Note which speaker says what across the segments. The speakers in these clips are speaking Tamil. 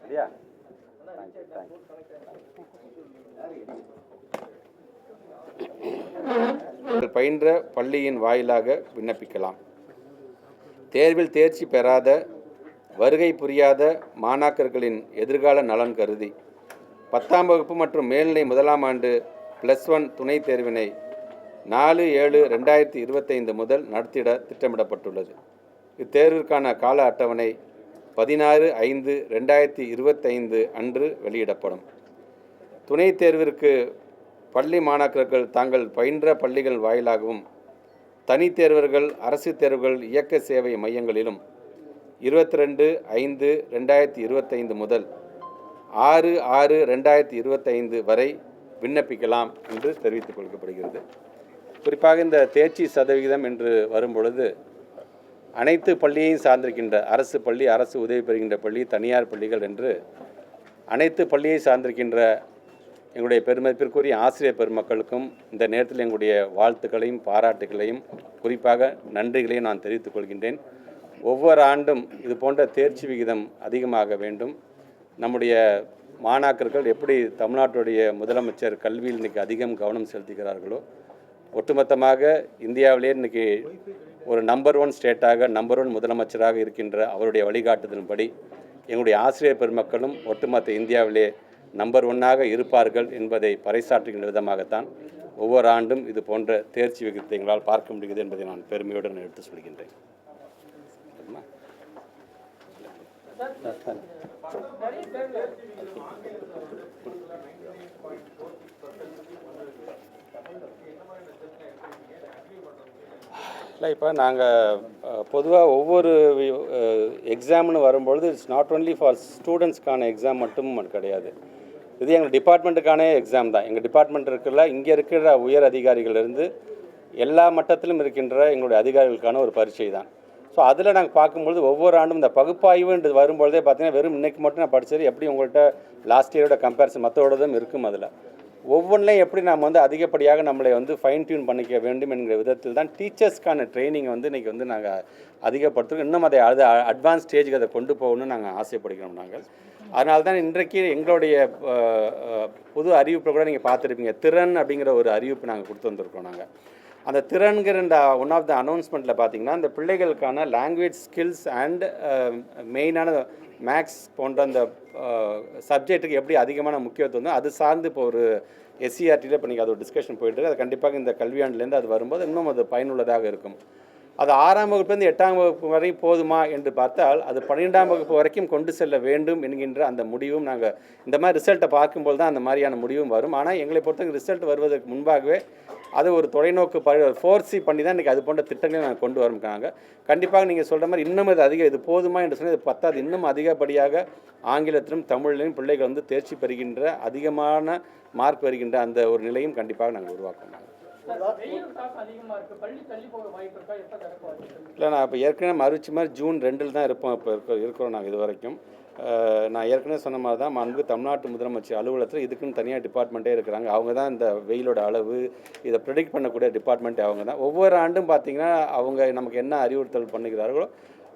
Speaker 1: சரியா பயின்ற பள்ளியின் வாயிலாக விண்ணப்பிக்கலாம். தேர்வில் தேர்ச்சி பெறாத வருகை புரியாத மாணாக்கர்களின் எதிர்கால நலன் கருதி பத்தாம் வகுப்பு மற்றும் மேல்நிலை முதலாம் ஆண்டு ப்ளஸ் ஒன் துணைத் தேர்வினை நாலு ஏழு ரெண்டாயிரத்தி இருபத்தைந்து முதல் நடத்திட திட்டமிடப்பட்டுள்ளது. இத்தேர்விற்கான கால அட்டவணை பதினாறு ஐந்து ரெண்டாயிரத்தி இருபத்தைந்து அன்று வெளியிடப்படும். துணைத் தேர்விற்கு பள்ளி மாணாக்கர்கள் தாங்கள் பயின்ற பள்ளிகள் வாயிலாகவும் தனித் தேர்வர்கள் அரசு தேர்வுகள் இயக்க சேவை மையங்களிலும் இருபத்தி ரெண்டு ஐந்து ரெண்டாயிரத்தி இருபத்தைந்து முதல் ஆறு ஆறு ரெண்டாயிரத்தி இருபத்தைந்து வரை விண்ணப்பிக்கலாம் என்று தெரிவித்துக் கொள்ளப்படுகிறது குறிப்பாக இந்த தேர்ச்சி சதவிகிதம் என்று வரும்பொழுது அனைத்து பள்ளியையும் சார்ந்திருக்கின்ற அரசு பள்ளி அரசு உதவி பெறுகின்ற பள்ளி தனியார் பள்ளிகள் என்று அனைத்து பள்ளியை சார்ந்திருக்கின்ற எங்களுடைய பெருமதிப்பிற்குரிய ஆசிரியர் பெருமக்களுக்கும் இந்த நேரத்தில் எங்களுடைய வாழ்த்துக்களையும் பாராட்டுகளையும் குறிப்பாக நன்றிகளையும் நான் தெரிவித்துக் கொள்கின்றேன். ஒவ்வொரு ஆண்டும் இது போன்ற தேர்ச்சி விகிதம் அதிகமாக வேண்டும். நம்முடைய மாணாக்கர்கள் எப்படி தமிழ்நாட்டுடைய முதலமைச்சர் கல்வியில் இன்றைக்கி அதிகம் கவனம் செலுத்துகிறார்களோ ஒட்டுமொத்தமாக இந்தியாவிலே இன்றைக்கி ஒரு நம்பர் ஒன் ஸ்டேட்டாக நம்பர் ஒன் முதலமைச்சராக இருக்கின்ற அவருடைய வழிகாட்டுதலின்படி எங்களுடைய ஆசிரியர் பெருமக்களும் ஒட்டுமொத்த இந்தியாவிலே நம்பர் ஒன்னாக இருப்பார்கள் என்பதை பறைசாற்றுகின்ற விதமாகத்தான் ஒவ்வொரு ஆண்டும் இது போன்ற தேர்ச்சி விகிதத்தை எங்களால் பார்க்க முடிகிறது என்பதை நான் பெருமையுடன் எடுத்து சொல்கின்றேன். இல்லை இப்போ நாங்கள் பொதுவாக ஒவ்வொரு எக்ஸாம்னு வரும்பொழுது இட்ஸ் நாட் ஒன்லி ஃபார் ஸ்டூடெண்ட்ஸ்க்கான எக்ஸாம் மட்டும் கிடையாது. இது எங்கள் டிபார்ட்மெண்ட்டுக்கான எக்ஸாம் தான். எங்கள் டிபார்ட்மெண்ட் இருக்குல்ல இங்கே இருக்கிற உயர் அதிகாரிகளிலிருந்து எல்லா மட்டத்திலும் இருக்கின்ற எங்களுடைய அதிகாரிகளுக்கான ஒரு பரீட்சை தான். ஸோ அதில் நாங்கள் பார்க்கும்பொழுது ஒவ்வொரு ஆண்டும் இந்த பகுப்பாய்வுன்றது வரும்பொழுதே பார்த்தீங்கன்னா வெறும் இன்றைக்கி மட்டும் நான் படித்தது எப்படி உங்கள்கிட்ட லாஸ்ட் இயரோட கம்பேரிசன் மற்றோடதும் இருக்கும் அதில். ஒவ்வொன்றையும் எப்படி நாம் வந்து அதிகப்படியாக நம்மளை வந்து ஃபைன் டியூன் பண்ணிக்க வேண்டும் என்கிற விதத்தில் தான் டீச்சர்ஸ்க்கான ட்ரைனிங்கை வந்து இன்றைக்கி வந்து நாங்கள் அதிகப்படுத்துகிறோம் இன்னும் அதை அது அட்வான்ஸ் ஸ்டேஜுக்கு அதை கொண்டு போகணும்னு நாங்கள் ஆசைப்படுகிறோம் நாங்கள். அதனால தான் இன்றைக்கு எங்களுடைய புது அறிவிப்பை கூட நீங்கள் பார்த்துருப்பீங்க. திறன் அப்படிங்கிற ஒரு அறிவிப்பு நாங்கள் கொடுத்து வந்திருக்கோம் நாங்கள் அந்த திறன்கிற ஒன் ஆஃப் த அனௌன்ஸ்மெண்ட்டில் பார்த்தீங்கன்னா இந்த பிள்ளைகளுக்கான லாங்குவேஜ் ஸ்கில்ஸ் அண்ட் மெயினான மேக்ஸ் போன்ற அந்த uh, சப்ஜெக்ட்டுக்கு எப்படி அதிகமான முக்கியத்துவம் அது சார்ந்து இப்போ ஒரு எஸ்சிஆர்டியில் இப்போ நீங்கள் அது ஒரு டிஸ்கஷன் போயிட்டு அது கண்டிப்பாக இந்த கல்வியாண்டுலேருந்து அது வரும்போது இன்னும் அது பயனுள்ளதாக இருக்கும். அது ஆறாம் வகுப்புலேருந்து எட்டாம் வகுப்பு வரை போதுமா என்று பார்த்தால் அது பன்னிரெண்டாம் வகுப்பு வரைக்கும் கொண்டு செல்ல வேண்டும் என்கின்ற அந்த முடிவும் நாங்கள் இந்த மாதிரி ரிசல்ட்டை பார்க்கும்போது தான் அந்த மாதிரியான முடிவும் வரும். ஆனால் எங்களை பொறுத்தவரைக்கும் ரிசல்ட் வருவதற்கு முன்பாகவே அது ஒரு தொலைநோக்கு ப ஃபோர்ஸி பண்ணி தான் இன்றைக்கி அது போன்ற திட்டங்களை நாங்கள் கொண்டு வரோம்க்காங்க கண்டிப்பாக நீங்கள் சொல்கிற மாதிரி இன்னும் இது அதிகம் இது போதுமா என்று சொன்னால் இது பத்தாது. இன்னும் அதிகப்படியாக ஆங்கிலத்திலும் தமிழிலும் பிள்ளைகள் வந்து தேர்ச்சி பெறுகின்ற அதிகமான மார்க் வருகின்ற அந்த ஒரு நிலையும் கண்டிப்பாக நாங்கள் உருவாக்கணும். இல்லை நான் இப்போ ஏற்கனவே மறுச்சு மாதிரி ஜூன் ரெண்டில் தான் இருப்போம். இப்போ இருக்க இருக்கிறோம் நாங்கள் இது வரைக்கும் நான் ஏற்கனவே சொன்ன மாதிரி தான் மாண்பு தமிழ்நாட்டு முதலமைச்சர் அலுவலகத்தில் இதுக்குன்னு தனியாக டிபார்ட்மெண்ட்டே இருக்கிறாங்க. அவங்க தான் இந்த வெயிலோட அளவு இதை ப்ரிடிக்ட் பண்ணக்கூடிய டிபார்ட்மெண்ட்டே அவங்க தான். ஒவ்வொரு ஆண்டும் பார்த்தீங்கன்னா அவங்க நமக்கு என்ன அறிவுறுத்தல் பண்ணுகிறார்களோ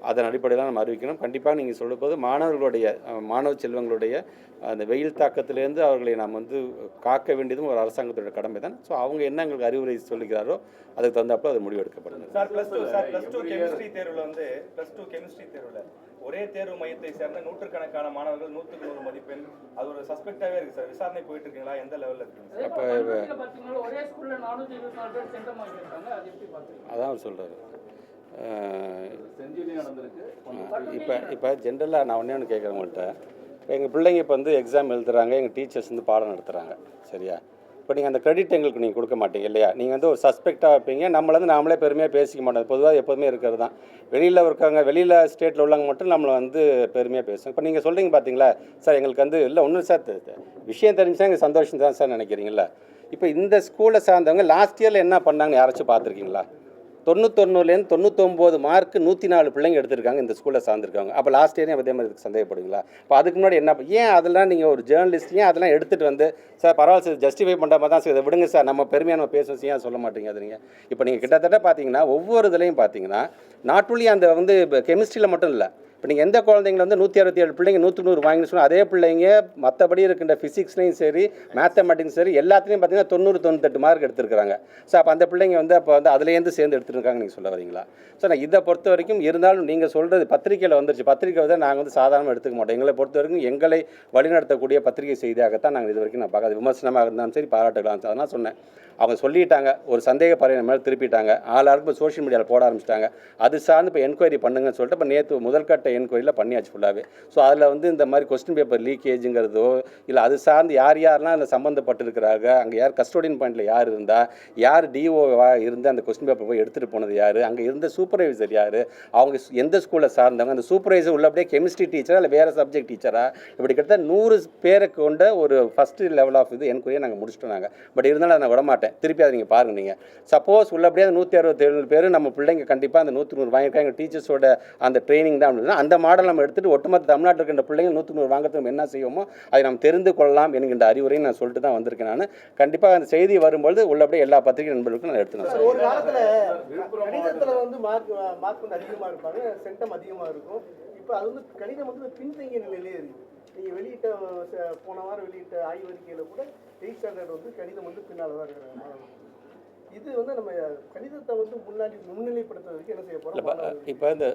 Speaker 1: அதன் அடிப்படையில் நம்ம அறிவிக்கணும் கண்டிப்பாக நீங்கள் சொல்லும்போது மாணவர்களுடைய மாணவ செல்வங்களுடைய அந்த வெயில் தாக்கத்திலேருந்து அவர்களை நாம் வந்து காக்க வேண்டியதும் ஒரு அரசாங்கத்தோட கடமை தான் ஸோ அவங்க என்ன எங்களுக்கு அறிவுரை சொல்லுகிறாரோ அதுக்கு தகுந்தாப்புல அது முடிவு எடுக்கப்படுது
Speaker 2: sir plus two sir plus two chemistry தேர்வுல வந்து பிளஸ் டூ கெமிஸ்ட்ரி தேர்வுல ஒரே தேர்வு மையத்தை சேர்ந்த நூற்றுக்கணக்கான மாணவர்கள் நூற்றுக்கு நூறு மதிப்பெண் அது ஒரு சஸ்பெக்டாவே இருக்கு சார் விசாரணை போயிட்டு இருக்கீங்களா எந்த லெவல்ல
Speaker 3: எப்படி பாக்குறீங்க
Speaker 1: அதான் அவர் சொல்கிறாரு இப்போ இப்போ ஜென்ரலாக நான் ஒன்றே ஒன்று கேட்குறேன் உங்கள்கிட்ட இப்போ எங்கள் பிள்ளைங்க இப்போ வந்து எக்ஸாம் எழுதுறாங்க எங்கள் டீச்சர்ஸ் வந்து பாடம் நடத்துகிறாங்க சரியா? இப்போ நீங்கள் அந்த கிரெடிட் எங்களுக்கு நீங்கள் கொடுக்க மாட்டீங்க இல்லையா? நீங்கள் வந்து ஒரு சஸ்பெக்டாக இருப்பீங்க நம்மள வந்து நாமளே பெருமையாக பேசிக்க மாட்டோம். பொதுவாக எப்போதுமே இருக்கிறது தான். வெளியில் இருக்காங்க வெளியில் ஸ்டேட்டில் உள்ளவங்க மட்டும் நம்மளை வந்து பெருமையாக பேசுவோம் இப்போ நீங்கள் சொல்கிறீங்க பார்த்தீங்களா சார் எங்களுக்கு வந்து இல்லை ஒன்றும் சார். விஷயம் தெரிஞ்சா எங்களுக்கு சந்தோஷம் தான் சார் நினைக்கிறீங்களா இப்போ இந்த ஸ்கூலை சார்ந்தவங்க லாஸ்ட் இயரில் என்ன பண்ணாங்கன்னு யாராச்சும் பார்த்துருக்கீங்களா? தொண்ணூத்தொன்னுலேருந்து தொண்ணூத்தொம்பது மார்க் நூற்றி நாலு பிள்ளைங்க எடுத்திருக்காங்க இந்த ஸ்கூலில் சார்ந்திருக்காங்க அப்போ லாஸ்ட் இயரையும் அதே மாதிரி இதுக்கு சந்தேகப்படுவீங்களா? இப்போ அதுக்கு முன்னாடி என்ன ஏன் அதெல்லாம் நீங்கள் ஒரு ஜேர்னலிஸ்ட் ஏன் அதெல்லாம் எடுத்துகிட்டு வந்து சார் பரவாயில்ல சார் ஜஸ்டிஃபை பண்ணுற மாதிரி தான் சார் இதை விடுங்க சார் நம்ம பெருமையாக நம்ம பேசுவோம் ஏன் சொல்ல மாட்டீங்க அது நீங்கள் இப்போ நீங்கள் கிட்டத்தட்ட பார்த்தீங்கன்னா ஒவ்வொரு இதுலையும் பார்த்தீங்கன்னா நாட் ஒன்லி அந்த வந்து கெமிஸ்ட்ரியில் மட்டும் இல்லை இப்போ நீங்கள் எந்த குழந்தைங்கள வந்து நூற்றி அறுபத்தி ஏழு பிள்ளைங்க நூற்றி நூறு வாங்கினு சொன்னால் அதே பிள்ளைங்க மற்றபடி இருக்கின்ற ஃபிசிக்ஸ்லையும் சரி மேத்தமெட்டிக்ஸ் சரி எல்லாத்துலேயும் பார்த்தீங்கன்னா தொண்ணூறு தொண்ணூத்தெட்டு மார்க் எடுத்துருக்காங்க ஸோ அப்போ அந்த பிள்ளைங்க வந்து அப்போ வந்து அதுலேருந்து சேர்ந்து எடுத்துருக்காங்க நீங்கள் சொல்ல வரீங்களா? ஸோ நான் இதை பொறுத்த வரைக்கும் இருந்தாலும் நீங்கள் சொல்கிறது பத்திரிக்கையில் வந்துருச்சு. பத்திரிக்கை வந்து நாங்கள் வந்து சாதாரணமாக எடுத்துக்க மாட்டோம். எங்களை பொறுத்த வரைக்கும் எங்களை வழிநடத்தக்கூடிய பத்திரிகை செய்தியாகத்தான் நாங்கள் இது வரைக்கும் நான் பார்க்காது. விமர்சனமாக இருந்தாலும் சரி பாராட்டுக்கலாம் அதான் சொன்னேன். அவங்க சொல்லிட்டாங்க. ஒரு சந்தேக பறவை மேலே திருப்பிட்டாங்க. ஆளாருக்கு சோஷியல் மீடியாவில் போட ஆரம்பிச்சிட்டாங்க. அது சார்ந்து இப்போ என்கொயரி பண்ணுங்கன்னு சொல்லிட்டு இப்போ நேற்று முதல்கட்ட என்கொயரியில் பண்ணியாச்சு ஃபுல்லாகவே ஸோ அதில் வந்து இந்த மாதிரி கொஸ்டின் பேப்பர் லீக்கேஜுங்கிறதோ இல்லை அது சார்ந்து யார் யாரெல்லாம் அதில் சம்மந்தப்பட்டிருக்கிறாங்க அங்கே யார் கஸ்டோடியன் பாயிண்டில் யார் இருந்தால் யார் டிஓவாக இருந்து அந்த கொஸ்டின் பேப்பர் போய் எடுத்துகிட்டு போனது யார் அங்கே இருந்த சூப்பர்வைசர் யார் அவங்க எந்த ஸ்கூலில் சார்ந்தவங்க அந்த சூப்பர்வைசர் உள்ள அப்படியே கெமிஸ்ட்ரி டீச்சரா இல்லை வேறு சப்ஜெக்ட் டீச்சராக இப்படி கிட்டத்தட்ட நூறு பேரை கொண்ட ஒரு ஃபஸ்ட்டு லெவல் ஆஃப் இது என்கொயரியை நாங்கள் முடிச்சுட்டோம் நாங்கள் பட் இருந்தாலும் அதை நான் விட மாட்டேன் திருப்பி அதை நீங்கள் பாருங்கள் நீங்கள் சப்போஸ் உள்ளபடியே அந்த நூற்றி அறுபத்தேழு பேர் நம்ம பிள்ளைங்க கண்டிப்பாக அந்த நூற்றி நூறு வாங்கியிருக்காங்க டீச்சர்ஸோட அந்த ட்ரைனிங் தான் அப்படின்னா அந்த மாடல் நம்ம எடுத்துகிட்டு ஒட்டுமொத்த தமிழ்நாட்டில் இருக்கின்ற பிள்ளைங்க நூற்றி நூறு வாங்குறதுக்கு என்ன செய்வோமோ அதை நாம் தெரிந்து கொள்ளலாம் என்கின்ற அறிவுரையும் நான் சொல்லிட்டு தான் வந்திருக்கேன் நான். கண்டிப்பாக அந்த செய்தி வரும்பொழுது உள்ளபடியே எல்லா பத்திரிகை நண்பர்களுக்கும் நான் எடுத்து நான்
Speaker 4: சார், ஒரு காலத்துல கணிதத்துல வந்து மார்க் மார்க் வந்து அதிகமா இருப்பாங்க சென்டம் அதிகமா இருக்கும். இப்போ அது வந்து கணிதம் வந்து பின்தங்கிய நிலையிலே இருக்கு. நீங்க வெளியிட்ட போன வாரம் வெளியிட்ட ஆய்வறிக்கையில கூட எயிட் ஸ்டாண்டர்ட் வந்து கணிதம் வந்து பின்னால தான் இருக்கிறாங்க. இது வந்து நம்ம கணிதத்தை வந்து முன்னாடி முன்னிலைப்படுத்துறதுக்கு என்ன செய்ய மாணவர்கள்
Speaker 1: இப்போ இந்த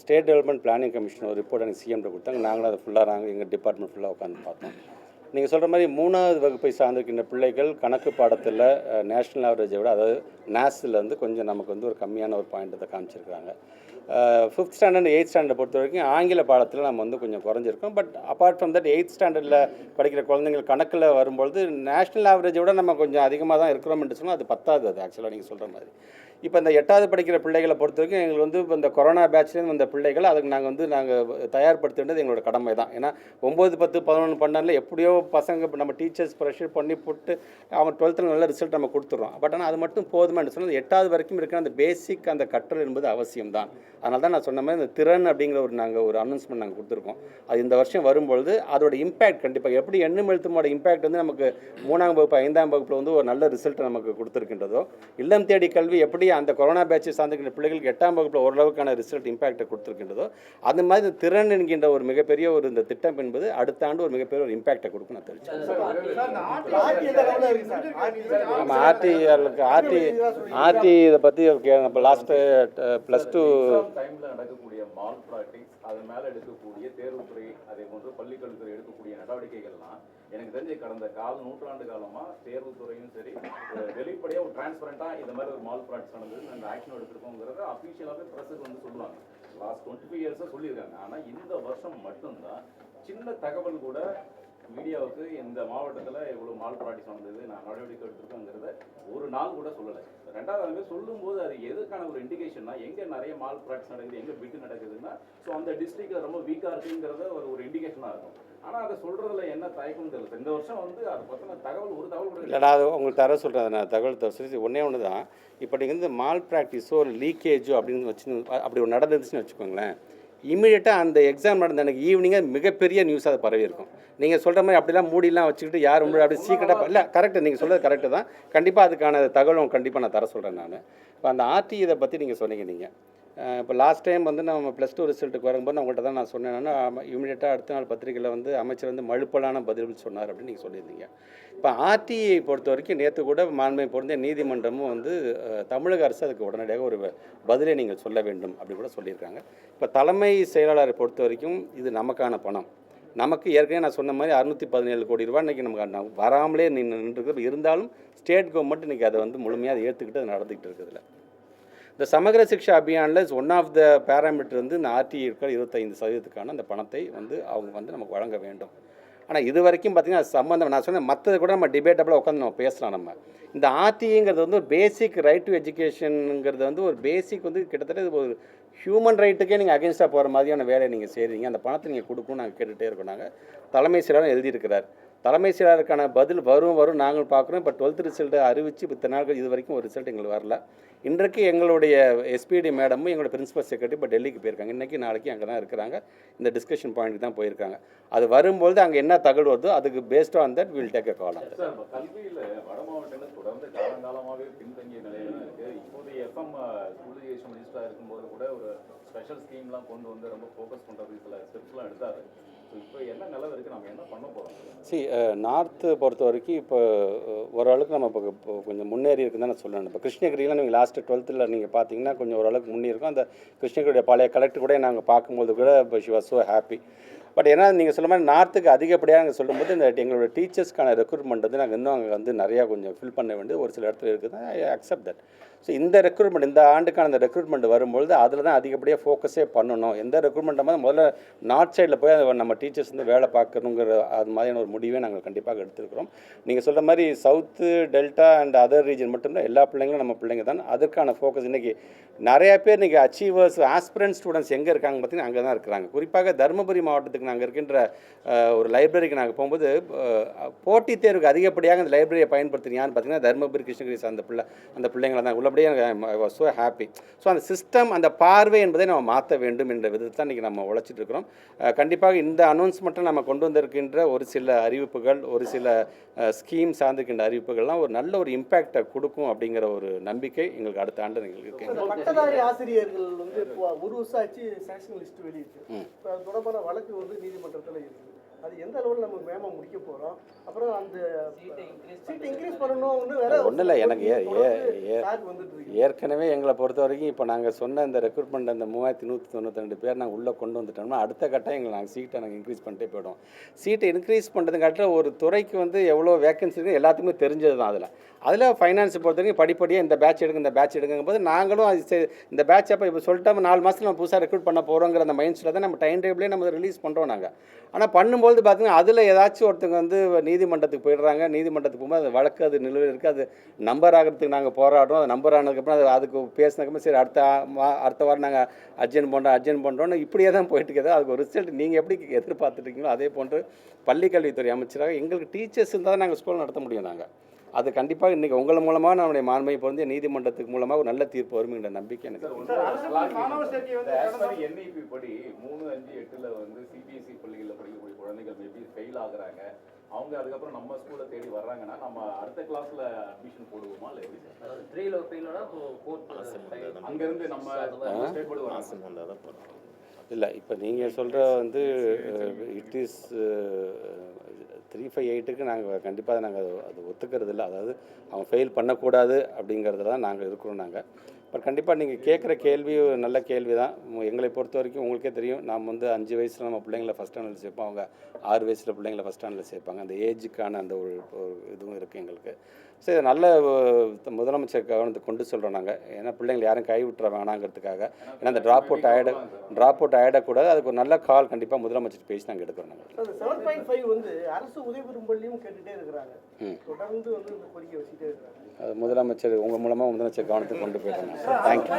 Speaker 1: ஸ்டேட் டெவலப்மெண்ட் பிளானிங் கமிஷன் ஒரு ரிப்போர்ட் எனக்கு சிஎம்கிட்ட கொடுத்தாங்க. நாங்களும் அதை ஃபுல்லாக நாங்கள் எங்கள் டிபார்ட்மெண்ட் ஃபுல்லாக உட்காந்து பார்த்தோம். நீங்கள் சொல்கிற மாதிரி மூணாவது வகுப்பை சார்ந்திருக்கின்ற பிள்ளைகள் கணக்கு பாடத்தில் நேஷ்னல் ஆவரேஜை விட அதாவது நேஸில் வந்து கொஞ்சம் நமக்கு வந்து ஒரு கம்மியான ஒரு பாயிண்ட்டை காமிச்சிருக்காங்க ஃபிஃப்த் ஸ்டாண்டர்ட் எயித் ஸ்டாண்டர்ட் பொறுத்த வரைக்கும் ஆங்கில பாடத்தில் நம்ம வந்து கொஞ்சம் குறைஞ்சிருக்கோம். But apart from that eighth ஸ்டாண்டர்டில் படிக்கிற குழந்தைங்க கணக்கில் வரும்பொழுது நேஷ்னல் ஆவரேஜை விட நம்ம கொஞ்சம் அதிகமாக தான் இருக்கிறோம்னு சொன்னால் அது பத்தாது அது ஆக்சுவலாக நீங்கள் சொல்கிற மாதிரி. இப்போ இந்த எட்டாவது படிக்கிற பிள்ளைகளை பொறுத்த வரைக்கும் எங்களுக்கு வந்து இப்போ இந்த கொரோனா பேட்ச்லேருந்து வந்த பிள்ளைகள் அதுக்கு நாங்கள் வந்து நாங்கள் தயார்படுத்த வேண்டியது எங்களோட கடமை தான் ஏன்னா ஒம்பது பத்து பதினொன்று பன்னெண்டில் எப்படியோ பசங்க இப்போ நம்ம டீச்சர்ஸ் ப்ரெஷர் பண்ணி போட்டு அவங்க டுவெல்த்தில் நல்ல ரிசல்ட் நம்ம கொடுத்துட்றோம். பட் ஆனால் அது மட்டும் போதுமான்னு சொன்னால் எட்டாவது வரைக்கும் இருக்கிற அந்த பேசிக் அந்த கற்றல் என்பது அவசியம் தான் அதனால தான் நான் சொன்ன மாதிரி இந்த திறன் அப்படிங்கிற ஒரு நாங்கள் ஒரு அனௌன்ஸ்மெண்ட் நாங்கள் கொடுத்துருக்கோம். அது இந்த வருஷம் வரும்பொழுது அதோட இம்பேக்ட் கண்டிப்பாக எப்படி எண்ணும் எழுத்துமோட இம்பேக்ட் வந்து நமக்கு மூணாம் வகுப்பு ஐந்தாம் வகுப்பில் வந்து ஒரு நல்ல ரிசல்ட் நமக்கு கொடுத்துருக்கின்றதோ இல்லம் தேடி கல்வி எப்படி அந்த கொரோனா பேட்சை சார்ந்திருக்கிற பிள்ளைகளுக்கு எட்டாம் வகுப்பில் ஓரளவுக்கான ரிசல்ட் இம்பேக்டை கொடுத்துருக்கின்றதோ அந்த மாதிரி இந்த திறன் என்கின்ற ஒரு மிகப்பெரிய ஒரு இந்த திட்டம் என்பது அடுத்த ஆண்டு ஒரு மிகப்பெரிய ஒரு இம்பேக்டை கொடுக்கும் நான் தெரிவிச்சேன் நம்ம ஆர்டிஆருக்கு ஆர்டி ஆர்டி இதை பற்றி இப்போ லாஸ்ட்டு ப்ளஸ் டூ
Speaker 5: டைம்ல நடக்கக்கூடிய மால் ப்ராக்டிஸ் அது மேல எடுக்கக்கூடிய தேர்வுத்துறை அதே போன்று பள்ளிக்கல்வித்துறை எடுக்கக்கூடிய நடவடிக்கைகள்லாம் எனக்கு தெரிஞ்சு கடந்த கால நூற்றாண்டு காலமா தேர்வுத்துறையும் சரி ஒரு வெளிப்படையா ஒரு டிரான்ஸ்பரண்டா இந்த மாதிரி ஒரு மால் ப்ராக்டிஸ் நடந்தது நாங்கள் ஆக்ஷன் எடுத்திருக்கோங்கிறத அஃபீஷியலாகவே ப்ரெஸ்ஸுக்கு வந்து சொல்லுவாங்க. லாஸ்ட் டுவெண்ட்டி ஃபைவ் இயர்ஸாக சொல்லியிருக்காங்க. ஆனால் இந்த வருஷம் மட்டும்தான் சின்ன தகவல் கூட மீடியாவுக்கு இந்த மாவட்டத்தில் இவ்வளோ மால் ப்ராக்டிஸ் வந்தது நான் நடவடிக்கை எடுத்திருக்கோங்கிறத ஒரு நாள் கூட சொல்லலை. ரெண்டாவது அது சொல்லும்போது அது எதுக்கான ஒரு இண்டிகேஷன்னா எங்கே நிறைய மால் ப்ராக்டிஸ் நடக்குது எங்கே பிட்டு நடக்குதுன்னா ஸோ அந்த டிஸ்ட்ரிக்டில் ரொம்ப வீக்காக இருக்குங்கிறத ஒரு ஒரு இண்டிகேஷனாக இருக்கும். ஆனா அதை சொல்றதுல என்ன தயக்கம் தெரியல. இந்த வருஷம் வந்து அதை பத்தின தகவல் ஒரு தகவல் கூட
Speaker 1: இல்லை நான் அது உங்களுக்கு தர சொல்கிறேன் நான் தகவல் தர சொல்லி ஒன்றே ஒன்று தான் இப்போ நீங்கள் வந்து மால் ப்ராக்டிஸோ லீக்கேஜோ அப்படின்னு வச்சு அப்படி ஒரு நடந்துச்சுன்னு வச்சுக்கோங்களேன். இமீடியட்டாக அந்த எக்ஸாம் நடந்த அன்றைக்கி ஈவினிங்காக மிகப்பெரிய நியூஸ் அது பரவி இருக்கும். நீங்கள் சொல்கிற மாதிரி அப்படிலாம் மூடிலாம் வச்சுக்கிட்டு யார் முன்னாடி அப்படி சீக்கிரட்டாக இல்லை கரெக்டு நீங்கள் சொல்கிறது கரெக்டு தான். கண்டிப்பாக அதுக்கான தகவலும் கண்டிப்பாக நான் தர சொல்கிறேன் நான். இப்போ அந்த ஆர்டி இதை பற்றி நீங்கள் சொன்னீங்க நீங்கள் இப்போ லாஸ்ட் டைம் வந்து நம்ம ப்ளஸ் டூ ரிசல்ட்டுக்கு வரும்போது நான் உங்கள்கிட்ட தான் நான் சொன்னேன்னா இமீடியட்டாக அடுத்த நாள் பத்திரிக்கையில் வந்து அமைச்சர் வந்து மழுப்பலான பதில் சொன்னார் அப்படின்னு நீங்கள் சொல்லியிருந்தீங்க. இப்போ ஆர்டிஐ பொறுத்த வரைக்கும் நேற்று கூட மாண்பை பொருந்திய நீதிமன்றமும் வந்து தமிழக அரசு அதுக்கு உடனடியாக ஒரு பதிலை நீங்கள் சொல்ல வேண்டும் அப்படி கூட சொல்லியிருக்காங்க. இப்போ தலைமை செயலாளரை பொறுத்த வரைக்கும் இது நமக்கான பணம். நமக்கு ஏற்கனவே நான் சொன்ன மாதிரி அறுநூற்றி பதினேழு கோடி ரூபா இன்றைக்கி நமக்கு ந- வராமலே நின்று நின்றுருக்கு. இருந்தாலும் ஸ்டேட் கவர்மெண்ட் இன்றைக்கி அதை வந்து முழுமையாக அதை ஏற்றுக்கிட்டு அது நடந்துக்கிட்டு இருக்குதுல்ல இந்த சமகர சிக்ஷா அபியானில் ஒன் ஆஃப் த பேராமீட்டர் வந்து இந்த ஆர்டிஇ இருக்கிற இருபத்தைந்து சதவீதத்துக்கான அந்த பணத்தை வந்து அவங்க வந்து நமக்கு வழங்க வேண்டும். ஆனால் இது வரைக்கும் பார்த்திங்கன்னா அது சம்மந்தம் நான் சொன்னேன் மற்றது கூட நம்ம டிபேட்டபிளாக உட்காந்து நம்ம பேசலாம் நம்ம. இந்த ஆர்டிங்கிறது வந்து ஒரு பேசிக் ரைட் டு எஜுகேஷனுங்கிறது வந்து ஒரு பேசிக் வந்து கிட்டத்தட்ட ஒரு ஹியூமன் ரைட்டுக்கே நீங்கள் அகேன்ஸ்டாக போகிற மாதிரியான வேலையை நீங்கள் செய்கிறீங்க அந்த பணத்தை நீங்கள் கொடுக்கணும்னு நாங்கள் கேட்டுகிட்டே இருக்கோம் நாங்கள் தலைமை செயலாளர் எழுதியிருக்கிறார். தலைமை செயலாளருக்கான பதில் வரும் வரும் நாங்கள் பார்க்குறோம். இப்போ டுவெல்த் ரிசல்ட்டை அறிவித்து இத்தனை நாட்கள் இது வரைக்கும் ஒரு ரிசல்ட் எங்களுக்கு வரல. இன்றைக்கு எங்களுடைய எஸ்பிடி மேடமும் எங்களோட பிரின்சிபல் செக்ரட்டரி இப்போ டெல்லிக்கு போயிருக்காங்க. இன்றைக்கி நாளைக்கு அங்கே தான் இருக்கிறாங்க. இந்த டிஸ்கஷன் பாயிண்ட் தான் போயிருக்காங்க. அது வரும்போது அங்கே என்ன தகவல் வருதோ அதுக்கு based on that will take a call on
Speaker 5: வட மாவட்டங்கள் தொடர்ந்து காலங்காலமாகவே பின்தங்கிய நிலையில இருக்குது இப்போது எஃப்எம் ஸ்கூல் எஜுகேஷன் மினிஸ்டராக இருக்கும்போது கூட ஒரு ஸ்பெஷல் ஸ்கீம்லாம் கொண்டு வந்து ரொம்ப ஃபோக்கஸ் பண்ணுறது சில ஸ்டெப்ஸ்லாம் எடுத்தாரு.
Speaker 1: சி நார்த்து பொறுத்த வரைக்கும் இப்போ ஓரளவுக்கு நம்ம இப்போ கொஞ்சம் முன்னேறி இருக்குன்னு தான் நான் சொல்லணும். இப்போ கிருஷ்ணகிரியெலாம் நீங்கள் லாஸ்ட்டு டுவெல்த்தில் நீங்கள் பார்த்தீங்கன்னா கொஞ்சம் ஓரளவுக்கு முன்னேறிக்கும் அந்த கிருஷ்ணகிரியுடைய பழைய கலெக்டர் கூட நாங்கள் பார்க்கும்போது கூட இப்போ she was so happy but ஏன்னா நீங்கள் சொல்ல மாதிரி நார்த்துக்கு அதிகப்படியாக நாங்கள் சொல்லும்போது இந்த எங்களோட டீச்சர்ஸ்க்கான ரெக்ரூட்மெண்ட் வந்து நாங்கள் இன்னும் அங்கே வந்து நிறையா கொஞ்சம் ஃபில் பண்ண வேண்டியது ஒரு சில இடத்துல இருக்குது ஐ அக்செப்ட் தட் ஸோ இந்த ரெக்ரூட்மெண்ட் இந்த ஆண்டுக்கான அந்த ரெக்ரூட்மெண்ட் வரும்பொழுது அதில் தான் அதிகப்படியாக ஃபோக்கஸே பண்ணணும். எந்த ரெக்ரூட்மெண்ட்டாக முதல்ல நார்த் சைடில் போய் அதை நம்ம டீச்சர்ஸ் வந்து வேலை பார்க்கணுங்கிற அது மாதிரியான ஒரு முடிவே நாங்கள் கண்டிப்பாக எடுத்திருக்கிறோம். நீங்கள் சொல்கிற மாதிரி south delta and other region மட்டும்தான் எல்லா பிள்ளைங்களும் நம்ம பிள்ளைங்க தான். அதற்கான ஃபோக்கஸ் இன்றைக்கி நிறையா பேர் இன்றைக்கி அச்சீவர்ஸ் ஆஸ்பிரண்ட் ஸ்டூடெண்ட்ஸ் எங்கே இருக்காங்க பார்த்தீங்கன்னா அங்கே தான் இருக்கிறாங்க. குறிப்பாக தருமபுரி மாவட்டத்துக்கு நாங்கள் இருக்கின்ற ஒரு லைப்ரரிக்கு நாங்கள் போகும்போது போட்டித் தேர்வுக்கு அதிகப்படியாக அந்த லைப்ரரியை பயன்படுத்துறீங்கன்னு பார்த்தீங்கன்னா தருமபுரி கிருஷ்ணகிரி சார்ந்த பிள்ளை அந்த பிள்ளைங்களை தான் உள்ள உள்ளபடியே எனக்கு ஸோ ஹாப்பி ஸோ அந்த சிஸ்டம் அந்த பார்வை என்பதை நம்ம மாற்ற வேண்டும் என்ற விதத்தை தான் இன்றைக்கி நம்ம உழைச்சிட்டு இருக்கிறோம். கண்டிப்பாக இந்த அனௌன்ஸ்மெண்ட்டை நம்ம கொண்டு வந்திருக்கின்ற ஒரு சில அறிவிப்புகள் ஒரு சில ஸ்கீம் சார்ந்திருக்கின்ற அறிவிப்புகள்லாம் ஒரு நல்ல ஒரு இம்பேக்டை கொடுக்கும் அப்படிங்கிற ஒரு நம்பிக்கை எங்களுக்கு அடுத்த ஆண்டு எங்களுக்கு இருக்கு.
Speaker 4: பட்டதாரி ஆசிரியர்கள் வந்து ஒரு வருஷம் ஆச்சு சாங்ஷன் லிஸ்ட் வெளியிட்டு. தொடர்பான வழக்கு வந்து நீதிமன்றத்தில் இருக்குது அது எந்த அளவில் நம்ம வேகமாக முடிக்க போகிறோம் அப்புறம் அந்த சீட்டை இன்க்ரீஸ் பண்ணணும்னு வேற
Speaker 1: ஒண்ணும் இல்ல, எனக்கு ஏற்கனவே எங்களை பொறுத்த வரைக்கும் இப்போ நாங்கள் சொன்ன இந்த ரெக்ரூட்மெண்ட் அந்த மூவாயிரத்தி நூற்றி தொண்ணூற்றி ரெண்டு பேர் நாங்கள் உள்ளே கொண்டு வந்துட்டோம்னா அடுத்த கட்டம் எங்களை நாங்கள் சீட்டை நாங்கள் இன்க்ரீஸ் பண்ணிட்டே போயிடும் சீட்டை இன்க்ரீஸ் பண்ணுறதுங்காட்டில் ஒரு துறைக்கு வந்து எவ்வளோ வேகன்சி இருக்குது எல்லாத்துக்குமே தெரிஞ்சது தான் அதில். அதில் ஃபைனான்ஸ் பொறுத்த வரைக்கும் படிப்படியாக இந்த பேட்ச் எடுங்க இந்த பேட்ச் எடுங்கும் போது நாங்களும் அது இந்த பேட்ச் அப்போ இப்போ சொல்லிட்டோம் நாலு மாதத்தில் நம்ம புதுசாக ரெக்ரூட் பண்ண போகிறோங்கிற அந்த மைண்ட் செட்டில் தான் நம்ம டைம் டேபிளே நம்ம ரிலீஸ் பண்ணுறோம் நாங்கள் ஆனால் பண்ணும்போது பார்த்தீங்கன்னா அதில் ஏதாச்சும் ஒருத்தங்க வந்து நீதிமன்றத்துக்கு போயிடுறாங்க. நீதிமன்றத்துக்கு போகும்போது அது வழக்கு அது நிலுவையில் இருக்குது அது நம்பர் ஆகிறதுக்கு நாங்கள் போராடுறோம். அது நம்பர் ஆனதுக்கப்புறம் அது அதுக்கு பேசினதுக்கப்புறம் சரி அடுத்த அடுத்த வாரம் நாங்கள் அர்ஜென்ட் பண்ணுறோம் அர்ஜென்ட் பண்ணுறோன்னு இப்படியே தான் போயிட்டு இருக்குது. அதுக்கு ஒரு ரிசல்ட் நீங்கள் எப்படி எதிர்பார்த்துட்டீங்களோ அதே போன்று பள்ளிக்கல்வித்துறை அமைச்சராக எங்களுக்கு டீச்சர்ஸ் இருந்தால் தான் நாங்கள் ஸ்கூல் நடத்த முடியும் நாங்கள் அது கண்டிப்பாக இன்றைக்கி உங்கள் மூலமாக நம்முடைய மாண்பை பொருந்தி நீதிமன்றத்துக்கு மூலமாக ஒரு நல்ல தீர்ப்பு வரும் என்ற நம்பிக்கை எனக்கு.
Speaker 5: என்ஐபி படி மூணு அஞ்சு எட்டுல வந்து சிபிஎஸ்இ பள்ளிகளில் படிக்கக்கூடிய குழந்தைகள் மேபி ஃபெயில் ஆகுறாங்க. அவங்க அதுக்கப்புறம் நம்ம ஸ்கூல்ல தேடி வர்றாங்கன்னா நம்ம அடுத்த கிளாஸ்ல அட்மிஷன் போடுவோமா இல்லை எப்படி சார்?
Speaker 3: த்ரீல ஃபெயிலோட ஃபோர்த்
Speaker 5: அங்க இருந்து நம்ம ஸ்டேட் போர்டு வராங்க
Speaker 1: இல்லை இப்போ நீங்கள் சொல்கிற வந்து இட் இஸ் த்ரீ ஃபைவ் எயிட்டுக்கு நாங்கள் கண்டிப்பாக நாங்கள் அது ஒத்துக்கிறது இல்லை. அதாவது அவங்க ஃபெயில் பண்ணக்கூடாது அப்படிங்கிறதுல தான் நாங்கள் இருக்கிறோம் நாங்கள் பட் கண்டிப்பாக நீங்கள் கேட்குற கேள்வி ஒரு நல்ல கேள்வி தான் எங்களை பொறுத்த வரைக்கும் உங்களுக்கே தெரியும். நாம் வந்து அஞ்சு வயசில் நம்ம பிள்ளைங்களை ஃபஸ்ட் ஸ்டாண்டர்ட் சேர்ப்போம். அவங்க ஆறு வயசில் பிள்ளைங்களை ஃபஸ்ட் ஸ்டாண்டர்ட் சேர்ப்பாங்க. அந்த ஏஜுக்கான அந்த ஒரு இதுவும் இருக்குது எங்களுக்கு. ஸோ இது நல்ல முதலமைச்சர் கவனத்துக்கு கொண்டு சொல்கிறோம் நாங்கள் ஏன்னா பிள்ளைங்களை யாரும் கை விட்டுற வேணாங்கிறதுக்காக. ஏன்னா அந்த ட்ராப் அவுட் ஆகிட ட்ராப் அவுட் ஆகிடக்கூடாது அதுக்கு ஒரு நல்ல கால் கண்டிப்பாக முதலமைச்சர் பேசி நாங்கள் எடுக்கிறோம் நாங்கள்
Speaker 4: செவன் பாயிண்ட் ஃபைவ் வந்து அரசு உதவி பெறும் பள்ளியும் கேட்டுட்டே இருக்கிறாங்க.
Speaker 1: ம்.
Speaker 4: தொடர்ந்து வந்து இந்த கோரிக்கை வச்சுட்டே இருக்கிறாங்க.
Speaker 1: அது முதலமைச்சர் உங்கள் மூலமாக முதலமைச்சர் கவனத்துக்கு கொண்டு போயிடுறோம் தேங்க்யூ